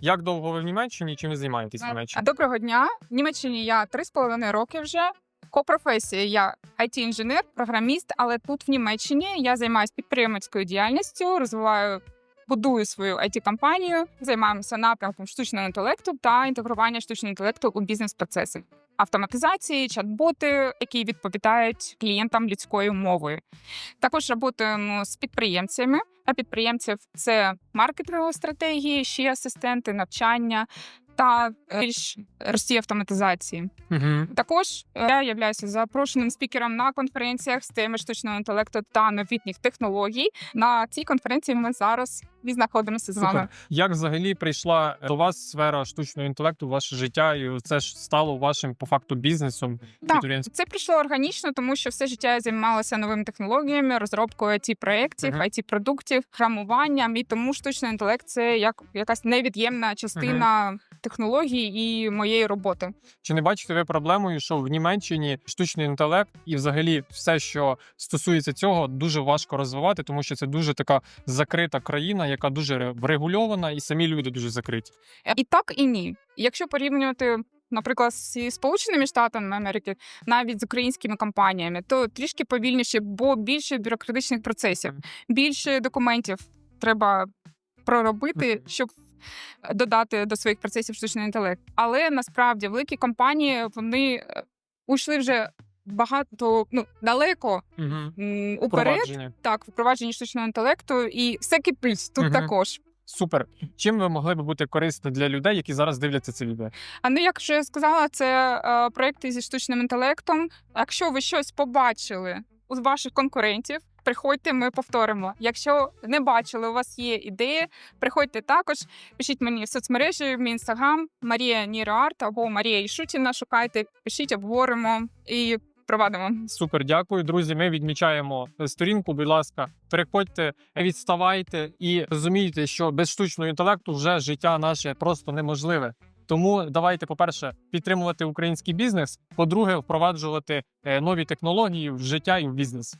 Як довго ви в Німеччині? Чим ви займаєтесь в Німеччині? Доброго дня. В Німеччині я 3,5 роки вже. По професії я it інженер програміст, але тут в Німеччині я займаюся підприємницькою діяльністю, розвиваю, будую свою it компанію займаємося напрямком штучного інтелекту та інтегрування штучного інтелекту у бізнес-процеси. Автоматизації, чат-боти, які відповідають клієнтам людською мовою. Також працюємо з підприємцями. А підприємців це маркетингові стратегії, ще асистенти, навчання та е, більш прості автоматизації. Угу. Також е, я являюся запрошеним спікером на конференціях з теми штучного інтелекту та новітніх технологій. На цій конференції ми зараз і знаходимося з вами. Як взагалі прийшла до вас сфера штучного інтелекту ваше життя, і це ж стало вашим по факту бізнесом? Так, це прийшло органічно, тому що все життя я займалася новими технологіями, розробкою it проєктів, Мгм. it продуктів, програмуванням. І тому штучний інтелект це як якась невід'ємна частина технологій і моєї роботи. Чи не бачите ви проблемою, що в Німеччині штучний інтелект і взагалі все, що стосується цього, дуже важко розвивати, тому що це дуже така закрита країна, яка дуже врегульована, і самі люди дуже закриті. І так, і ні. Якщо порівнювати. Наприклад, зі Сполученими Штатами Америки, навіть з українськими компаніями, то трішки повільніше, бо більше бюрократичних процесів, більше документів треба проробити, щоб додати до своїх процесів штучний інтелект. Але насправді великі компанії вони е, уйшли вже багато ну далеко Угу. уперед, так впровадженні штучного інтелекту, і все кипить тут Мгм. також. Супер. Чим ви могли би бути корисні для людей, які зараз дивляться це відео? А ну, як вже я сказала, це е, проекти зі штучним інтелектом. Якщо ви щось побачили у ваших конкурентів, приходьте, ми повторимо. Якщо не бачили, у вас є ідеї, приходьте також. Пишіть мені в соцмережі, мій інстаграм Марія Ніроарт або Марія Ішутіна. Шукайте, пишіть, обговоримо і провадимо. Супер, дякую, друзі. Ми відмічаємо сторінку. Будь ласка, переходьте, відставайте і розумійте, що без штучного інтелекту вже життя наше просто неможливе. Тому давайте, по-перше, підтримувати український бізнес. По-друге, впроваджувати е, нові технології в життя і в бізнес.